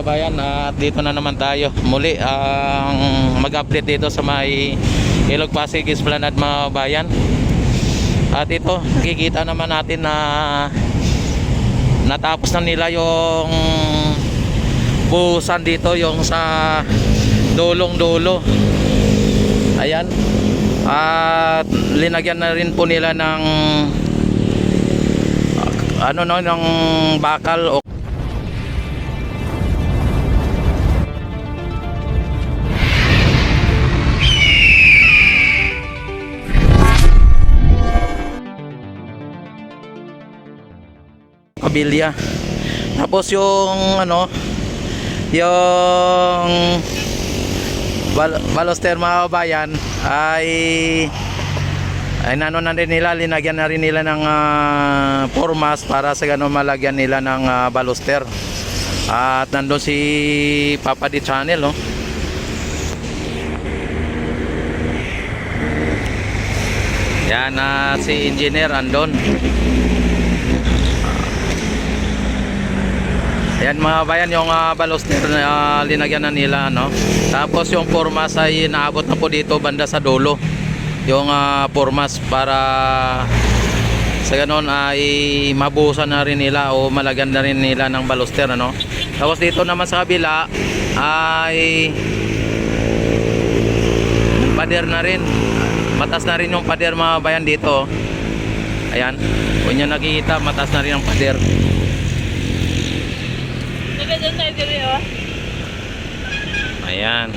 kababayan at dito na naman tayo muli ang mag-update dito sa may Ilog Pasig Esplanade mga kababayan. At ito, nakikita naman natin na natapos na nila yung buhusan dito yung sa dolong dolo. Ayan. At linagyan na rin po nila ng ano no ng bakal o kabilya. Tapos yung ano yung bal baloster mga ay ay nano na rin nila linagyan na rin nila ng ah, formas para sa ganun malagyan nila ng ah, baloster. At nandun si Papa di Channel no yan na si engineer andon Yan mga bayan yung uh, baloster na ah, linagyan na nila no. Tapos yung formas ay naabot na po dito banda sa dulo. Yung ah, formas para sa ganon ay mabuhusan na rin nila o malagyan na rin nila ng baloster ano. Tapos dito naman sa kabila ay pader na rin. Matas na rin yung pader mga bayan dito. Ayan. Kung nyo nakikita, matas na rin ang pader. Taga dyan tayo diri, oh. Ayan.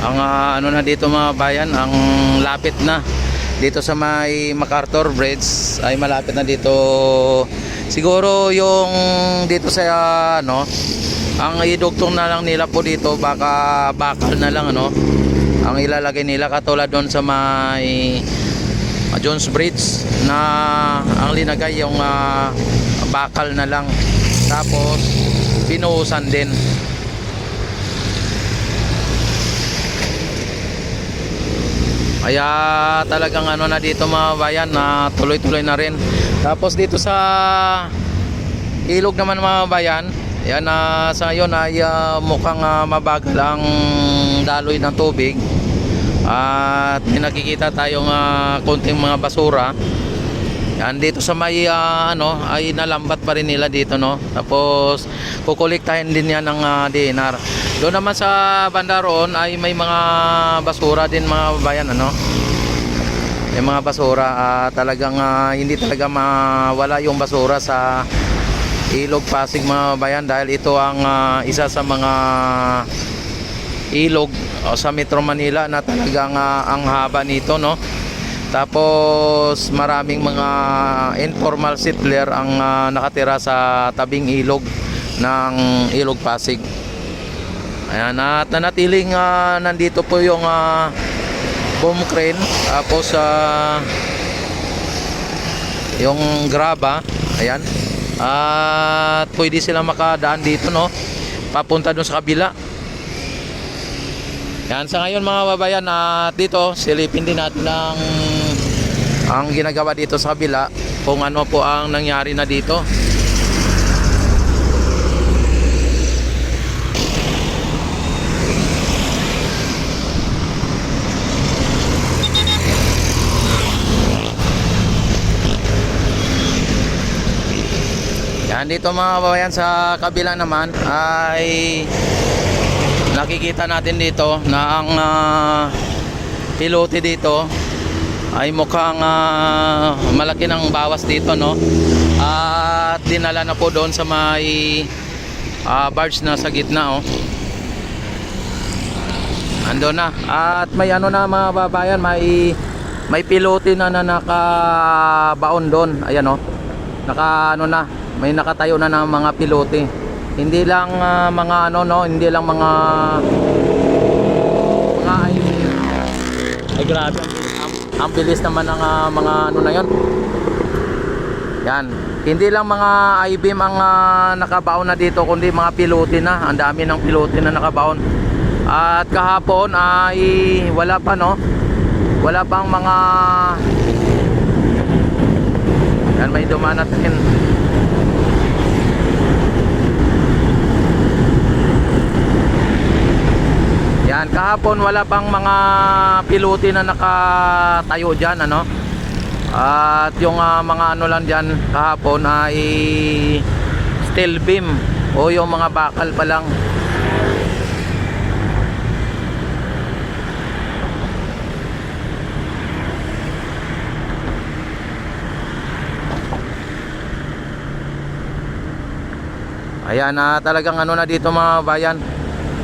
Ang ah, ano na dito mga bayan, ang lapit na dito sa may MacArthur Bridge ay malapit na dito siguro yung dito sa ah, ano ang idugtong na lang nila po dito baka bakal na lang ano? Ang ilalagay nila katulad doon sa may ah, Jones Bridge na ang linagay yung ah, bakal na lang. Tapos binuhusan din. Kaya talagang ano na dito mga bayan na tuloy-tuloy na rin. Tapos dito sa ilog naman mga bayan, yan na sa ngayon ay ah, mukhang ah, mabagal ang daloy ng tubig. At nakikita tayong ah, konting mga basura. Yan dito sa may ah, ano ay nalambat pa rin nila dito no. Tapos kukolektahin din yan ng ah, DNR. Doon naman sa banda roon ay may mga basura din mga bayan ano. May mga basura ah, talagang ah, hindi talaga mawala yung basura sa Ilog Pasig mga bayan dahil ito ang ah, isa sa mga ilog o, sa Metro Manila na talagang ah, ang haba nito no. Tapos maraming mga informal settler ang ah, nakatira sa tabing ilog ng Ilog Pasig. Ayan, at nanatiling ah, nandito po yung ah, boom crane tapos ah, yung graba, ayan. At pwede sila makadaan dito no. Papunta doon sa kabila. Yan, sa ngayon mga babayan at dito silipin din natin ang ang ginagawa dito sa kabila kung ano po ang nangyari na dito. Yan dito mga kababayan sa kabila naman ay nakikita natin dito na ang ah, pilote dito ay mukhang ah, malaki ng bawas dito no? At dinala na po doon sa may ah, barge na sa gitna oh. Ando na. At may ano na mga babayan may may pilote na na nakabaon doon. Ayan oh. Naka ano na may nakatayo na ng mga pilote hindi lang ah, mga ano no hindi lang mga mga ay, ay grabe ang, ang, bilis naman ng ah, mga ano na yon yan Hindi lang mga I-beam ang ah, nakabaon na dito kundi mga pilote na. Ang dami ng pilote na nakabaon. At kahapon ay wala pa no. Wala pang mga Yan may dumanat din. Yan, kahapon wala pang mga pilote na nakatayo dyan, ano? At yung ah, mga ano lang dyan kahapon ay steel beam o yung mga bakal pa lang. Ayan na talagang ano na dito mga bayan.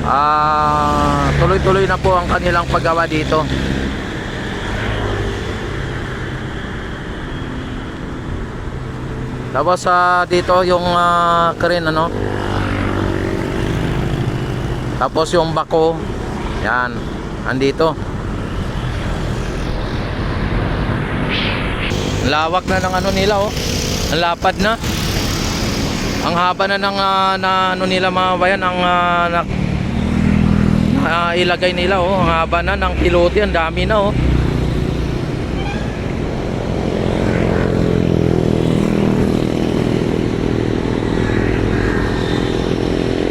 Ah, tuloy-tuloy na po ang kanilang paggawa dito. Tapos sa dito yung uh, crane ano. Tapos yung bako. Yan, andito. Lawak na ng ano nila oh. Ang lapad na. Ang haba na ng ah, na ano nila mga bayan ang ah, na, ah, ilagay nila oh. Ang haba na ng pilote, ang dami na oh.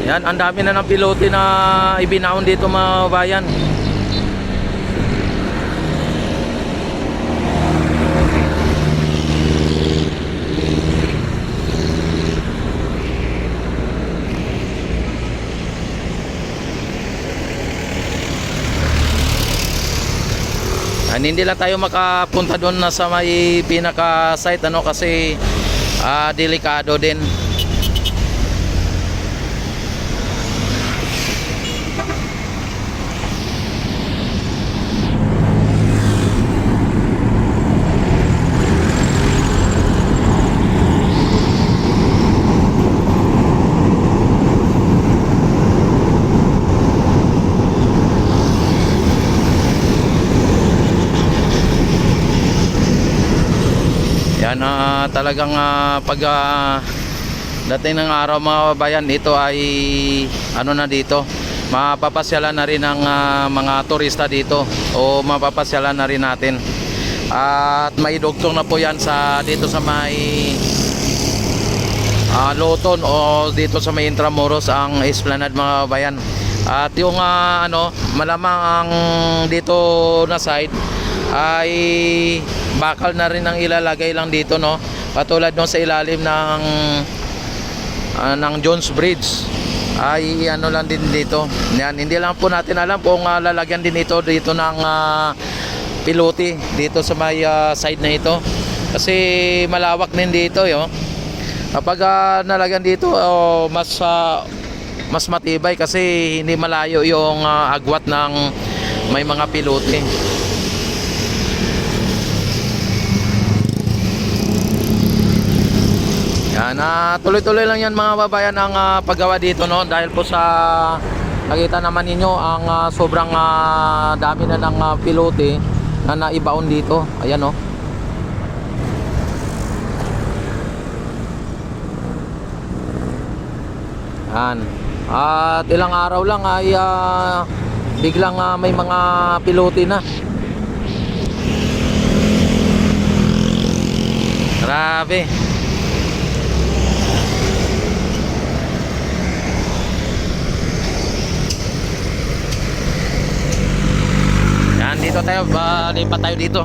Yan, ang dami na ng pilote na ibinaon dito mga bayan. And hindi lang tayo makapunta doon na sa may pinaka site ano kasi ah, delikado din. Yan ah, talagang ah, pag ah, dating ng araw mga bayan ito ay ano na dito mapapasyalan na rin ng ah, mga turista dito o mapapasyalan na rin natin. At may dugtong na po yan sa dito sa may ah, Loton o dito sa may Intramuros ang Esplanade mga bayan at yung ah, ano malamang ang dito na side ay bakal na rin ang ilalagay lang dito no katulad nung sa ilalim ng ah, ng Jones Bridge. Ay ano lang din dito. Yan hindi lang po natin alam kung ah, lalagyan din ito dito ng ah, pilote dito sa may ah, side na ito. Kasi malawak din dito yo kapag ah, nalagyan dito oh, mas ah, mas matibay kasi hindi malayo yung ah, agwat ng may mga pilote Yan, ah, tuloy-tuloy lang yan mga babayan ang ah, paggawa dito no dahil po sa nakita naman ninyo ang ah, sobrang ah, dami na ng ah, pilote na naibaon dito. Ayan no. Yan. At ilang araw lang ay ah, biglang ah, may mga pilote na. Grabe. Yan, dito tayo. Ba, lipat tayo dito.